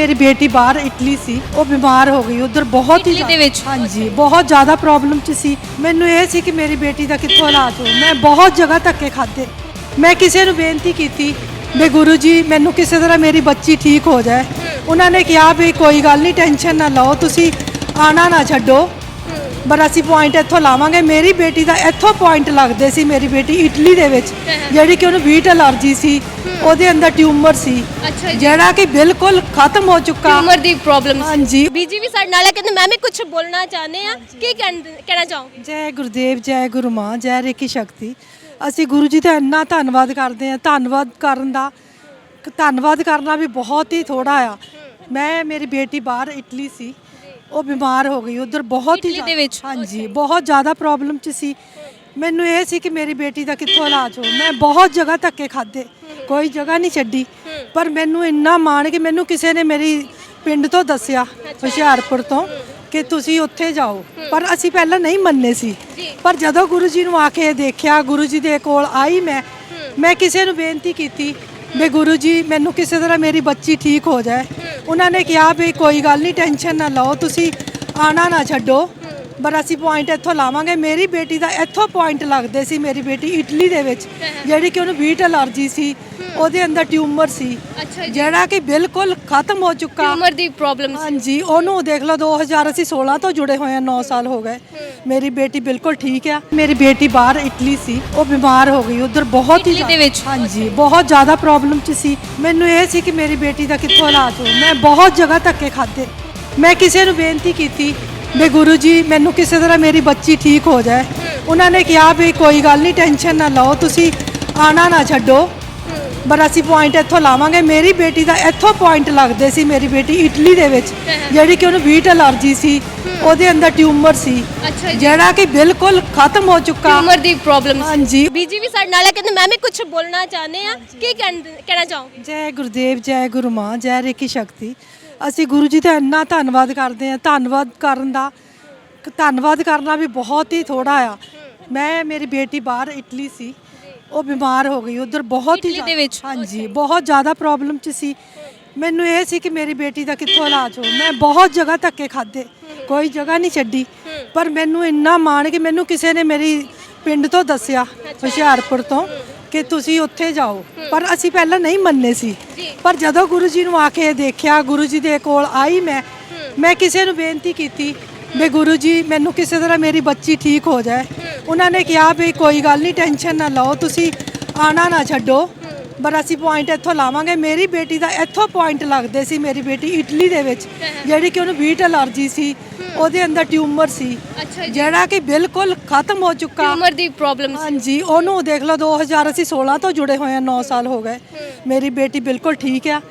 ਮੇਰੀ ਬੇਟੀ ਬਾਹਰ ਇਟਲੀ ਸੀ ਉਹ ਬਿਮਾਰ ਹੋ ਗਈ ਉਧਰ ਬਹੁਤ ਹੀ ਇਟਲੀ ਦੇ ਵਿੱਚ? ਹਾਂਜੀ ਬਹੁਤ ਜ਼ਿਆਦਾ ਪ੍ਰੋਬਲਮ ਚ ਸੀ। ਮੈਨੂੰ ਇਹ ਸੀ ਕਿ ਮੇਰੀ ਬੇਟੀ ਦਾ ਕਿੱਥੋਂ ਇਲਾਜ ਹੋ ਮੈਂ ਬਹੁਤ ਜਗ੍ਹਾ ਧੱਕੇ ਖਾਦੇ ਮੈਂ ਕਿਸੇ ਨੂੰ ਬੇਨਤੀ ਕੀਤੀ ਵੀ ਗੁਰੂ ਜੀ ਮੈਨੂੰ ਕਿਸੇ ਤਰ੍ਹਾਂ ਮੇਰੀ ਬੱਚੀ ਠੀਕ ਹੋ ਜਾਏ। ਉਹਨਾਂ ਨੇ ਕਿਹਾ ਵੀ ਕੋਈ ਗੱਲ ਨਹੀਂ ਟੈਨਸ਼ਨ ਨਾ ਲਓ ਤੁਸੀਂ ਆਣਾ ਨਾ ਛੱਡੋ। ਪਰ ਅਸੀਂ ਪੁਆਇੰਟ ਇੱਥੋਂ ਲਾਵਾਂਗੇ। ਮੇਰੀ ਬੇਟੀ ਦਾ ਇੱਥੋਂ ਪੁਆਇੰਟ ਲੱਗਦੇ ਸੀ ਮੇਰੀ ਬੇਟੀ ਇਟਲੀ ਦੇ ਵਿੱਚ ਜਿਹੜੀ ਕਿ ਉਹਨੂੰ ਵੀਟ ਅਲਰਜੀ ਸੀ ਉਹਦੇ ਅੰਦਰ ਟਿਊਮਰ ਸੀ। ਜਿਹੜਾ ਕਿ ਬਿਲਕੁਲ ਖਤਮ ਹੋ ਚੁੱਕਾ। ਉਮਰ ਦੀ ਪ੍ਰੋਬਲਮ ਹਾਂਜੀ। ਬੀਜੀ ਵੀ ਸਾਡੇ ਨਾਲ ਹੈ ਕਹਿੰਦੇ ਮੈਂ ਵੀ ਕੁਝ ਬੋਲਣਾ ਚਾਹੁੰਦੇ ਆ ਕੀ ਕਹਿਣ- ਚਾਹੋਗੇ? ਜੈ ਗੁਰਦੇਵ ਜੈ ਗੁਰੂ ਮਾਂ ਜੈ ਰੇਕੀ ਸ਼ਕਤੀ। ਅਸੀਂ ਗੁਰੂ ਜੀ ਦਾ ਇੰਨਾ ਧੰਨਵਾਦ ਕਰਦੇ ਹਾਂ। ਧੰਨਵਾਦ ਕਰਨ ਦਾ ਧੰਨਵਾਦ ਕਰਨਾ ਵੀ ਬਹੁਤ ਹੀ ਥੋੜਾ ਆ। ਮੈਂ ਮੇਰੀ ਬੇਟੀ ਬਾਹਰ ਇਟਲੀ ਸੀ। ਉਹ ਬਿਮਾਰ ਹੋ ਗਈ ਉਧਰ ਬਹੁਤ ਹੀ ਇਟਲੀ ਦੇ ਵਿੱਚ? ਹਾਂਜੀ ਬਹੁਤ ਜ਼ਿਆਦਾ ਪ੍ਰੋਬਲਮ ਚ ਸੀ। ਮੈਨੂੰ ਇਹ ਸੀ ਕਿ ਮੇਰੀ ਬੇਟੀ ਦਾ ਕਿੱਥੋਂ ਇਲਾਜ ਹੋ ਮੈਂ ਬਹੁਤ ਜਗ੍ਹਾ ਧੱਕੇ ਖਾਦੇ ਕੋਈ ਜਗ੍ਹਾ ਨਹੀਂ ਛੱਡੀ। ਪਰ ਮੈਨੂੰ ਇੰਨਾ ਮਾਣ ਕਿ ਮੈਨੂੰ ਕਿਸੇ ਨੇ ਮੇਰੀ ਪਿੰਡ ਤੋਂ ਦੱਸਿਆ ਹੁਸ਼ਿਆਰਪੁਰ ਤੋਂ ਕਿ ਤੁਸੀਂ ਉੱਥੇ ਜਾਓ। ਪਰ ਅਸੀਂ ਪਹਿਲਾਂ ਨਹੀਂ ਮੰਨੇ ਸੀ। ਪਰ ਜਦੋਂ ਗੁਰੂ ਜੀ ਨੂੰ ਆ ਕੇ ਦੇਖਿਆ ਗੁਰੂ ਜੀ ਦੇ ਕੋਲ ਆਈ ਮੈਂ ਮੈਂ ਕਿਸੇ ਨੂੰ ਬੇਨਤੀ ਕੀਤੀ ਵੀ ਗੁਰੂ ਜੀ ਮੈਨੂੰ ਕਿਸੇ ਤਰ੍ਹਾਂ ਮੇਰੀ ਬੱਚੀ ਠੀਕ ਹੋ ਜਾਏ। ਉਹਨਾਂ ਨੇ ਕਿਹਾ ਵੀ ਕੋਈ ਗੱਲ ਨਹੀਂ ਟੈਨਸ਼ਨ ਨਾ ਲਓ ਤੁਸੀਂ ਆਣਾ ਨਾ ਛੱਡੋ। ਪਰ ਅਸੀਂ ਪੁਆਇੰਟ ਇੱਥੋਂ ਲਾਵਾਂਗੇ। ਮੇਰੀ ਬੇਟੀ ਦਾ ਇੱਥੋਂ ਪੁਆਇੰਟ ਲੱਗਦੇ ਸੀ ਮੇਰੀ ਬੇਟੀ ਇਟਲੀ ਦੇ ਵਿੱਚ ਜਿਹੜੀ ਕਿ ਉਹਨੂੰ ਵੀਟ ਅਲਰਜੀ ਸੀ ਉਹਦੇ ਅੰਦਰ ਟਿਊਮਰ ਸੀ। ਅੱਛਾ ਜੀ। ਜਿਹੜਾ ਕਿ ਬਿਲਕੁਲ ਖਤਮ ਹੋ ਚੁੱਕਾ। ਉਮਰ ਦੀ ਪ੍ਰੋਬਲਮ ਹਾਂਜੀ ਉਹਨੂੰ ਦੇਖ ਲਓ 2000 ਅਸੀਂ 16 ਤੋਂ ਜੁੜੇ ਹੋਏ ਆ 9 ਸਾਲ ਹੋ ਗਏ। ਮੇਰੀ ਬੇਟੀ ਬਿਲਕੁਲ ਠੀਕ ਆ। ਮੇਰੀ ਬੇਟੀ ਬਾਹਰ ਇਟਲੀ ਸੀ ਉਹ ਬਿਮਾਰ ਹੋ ਗਈ ਉਧਰ ਬਹੁਤ ਹੀ ਇਟਲੀ ਦੇ ਵਿੱਚ? ਹਾਂਜੀ ਬਹੁਤ ਜ਼ਿਆਦਾ ਪ੍ਰੋਬਲਮ ਚ ਸੀ। ਮੈਨੂੰ ਇਹ ਸੀ ਕਿ ਮੇਰੀ ਬੇਟੀ ਦਾ ਕਿੱਥੋਂ ਇਲਾਜ ਹੋ ਮੈਂ ਬਹੁਤ ਜਗ੍ਹਾ ਧੱਕੇ ਖਾਦੇ ਮੈਂ ਕਿਸੇ ਨੂੰ ਬੇਨਤੀ ਕੀਤੀ ਵੀ ਗੁਰੂ ਜੀ ਮੈਨੂੰ ਕਿਸੇ ਤਰ੍ਹਾਂ ਮੇਰੀ ਬੱਚੀ ਠੀਕ ਹੋ ਜਾਏ। ਉਹਨਾਂ ਨੇ ਕਿਹਾ ਵੀ ਕੋਈ ਗੱਲ ਨਹੀਂ ਟੈਨਸ਼ਨ ਨਾ ਲਓ ਤੁਸੀਂ ਆਣਾ ਨਾ ਛੱਡੋ। ਪਰ ਅਸੀਂ ਪੁਆਇੰਟ ਇੱਥੋਂ ਲਾਵਾਂਗੇ। ਮੇਰੀ ਬੇਟੀ ਦਾ ਇੱਥੋਂ ਪੁਆਇੰਟ ਲੱਗਦੇ ਸੀ ਮੇਰੀ ਬੇਟੀ ਇਟਲੀ ਦੇ ਵਿੱਚ ਜਿਹੜੀ ਕਿ ਉਹਨੂੰ ਵੀਟ ਅਲਰਜੀ ਸੀ ਉਹਦੇ ਅੰਦਰ ਟਿਊਮਰ ਸੀ। ਜਿਹੜਾ ਕਿ ਬਿਲਕੁਲ ਖਤਮ ਹੋ ਚੁੱਕਾ। ਉਮਰ ਦੀ ਪ੍ਰੋਬਲਮ ਹਾਂਜੀ। ਬੀਜੀ ਵੀ ਸਾਡੇ ਨਾਲ ਹੈ ਕਹਿੰਦੇ ਮੈਂ ਵੀ ਕੁਝ ਬੋਲਣਾ ਚਾਹੁੰਦੇ ਆ ਕੀ ਕਹਿਣ- ਕਹਿਣਾ ਚਾਹੋਗੇ? ਜੈ ਗੁਰਦੇਵ ਜੈ ਗੁਰੂ ਮਾਂ ਜੈ ਰੇਕੀ ਸ਼ਕਤੀ। ਅਸੀਂ ਗੁਰੂ ਜੀ ਦਾ ਇੰਨਾ ਧੰਨਵਾਦ ਕਰਦੇ ਹਾਂ। ਧੰਨਵਾਦ ਕਰਨ ਦਾ ਧੰਨਵਾਦ ਕਰਨਾ ਵੀ ਬਹੁਤ ਹੀ ਥੋੜਾ ਆ। ਮੈਂ ਮੇਰੀ ਬੇਟੀ ਬਾਹਰ ਇਟਲੀ ਸੀ। ਉਹ ਬਿਮਾਰ ਹੋ ਗਈ। ਉਧਰ ਬਹੁਤ ਹੀ ਇਟਲੀ ਦੇ ਵਿੱਚ? ਹਾਂਜੀ ਬਹੁਤ ਜ਼ਿਆਦਾ ਪ੍ਰੋਬਲਮ ਚ ਸੀ। ਮੈਨੂੰ ਇਹ ਸੀ ਕਿ ਮੇਰੀ ਬੇਟੀ ਦਾ ਕਿੱਥੋਂ ਇਲਾਜ ਹੋ ਮੈਂ ਬਹੁਤ ਜਗ੍ਹਾ ਧੱਕੇ ਖਾਦੇ ਕੋਈ ਜਗ੍ਹਾ ਨਹੀਂ ਛੱਡੀ। ਪਰ ਮੈਨੂੰ ਇੰਨਾ ਮਾਣ ਕਿ ਮੈਨੂੰ ਕਿਸੇ ਨੇ ਮੇਰੀ ਪਿੰਡ ਤੋਂ ਦੱਸਿਆ ਹੁਸ਼ਿਆਰਪੁਰ ਤੋਂ। ਕਿ ਤੁਸੀਂ ਉੱਥੇ ਜਾਓ। ਪਰ ਅਸੀਂ ਪਹਿਲਾਂ ਨਹੀਂ ਮੰਨੇ ਸੀ। ਪਰ ਜਦੋਂ ਗੁਰੂ ਜੀ ਨੂੰ ਆ ਕੇ ਦੇਖਿਆ ਗੁਰੂ ਜੀ ਦੇ ਕੋਲ ਆਈ ਮੈਂ ਮੈਂ ਕਿਸੇ ਨੂੰ ਬੇਨਤੀ ਕੀਤੀ ਵੀ ਗੁਰੂ ਜੀ ਮੈਨੂੰ ਕਿਸੇ ਤਰ੍ਹਾਂ ਮੇਰੀ ਬੱਚੀ ਠੀਕ ਹੋ ਜਾਏ। ਉਹਨਾਂ ਨੇ ਕਿਹਾ ਵੀ ਕੋਈ ਗੱਲ ਨਹੀਂ ਟੈਨਸ਼ਨ ਨਾ ਲਓ ਤੁਸੀਂ ਆਣਾ ਨਾ ਛੱਡੋ। ਪਰ ਅਸੀਂ ਪੁਆਇੰਟ ਇੱਥੋਂ ਲਾਵਾਂਗੇ। ਮੇਰੀ ਬੇਟੀ ਦਾ ਇੱਥੋਂ ਪੁਆਇੰਟ ਲੱਗਦੇ ਸੀ ਮੇਰੀ ਬੇਟੀ ਇਟਲੀ ਦੇ ਵਿੱਚ ਜਿਹੜੀ ਕਿ ਉਹਨੂੰ ਵੀਟ ਅਲਰਜੀ ਸੀ। ਉਹਦੇ ਅੰਦਰ ਟਿਊਮਰ ਸੀ। ਅੱਛਾ ਜੀ। ਜਿਹੜਾ ਕਿ ਬਿਲਕੁਲ ਖਤਮ ਹੋ ਚੁੱਕਾ। ਉਮਰ ਦੀ ਪ੍ਰੋਬਲਮ ਹਾਂਜੀ ਉਹਨੂੰ ਦੇਖ ਲਓ 2000 ਅਸੀਂ 16 ਤੋਂ ਜੁੜੇ ਹੋਏ ਆ 9 ਸਾਲ ਹੋ ਗਏ। ਮੇਰੀ ਬੇਟੀ ਬਿਲਕੁਲ ਠੀਕ ਆ।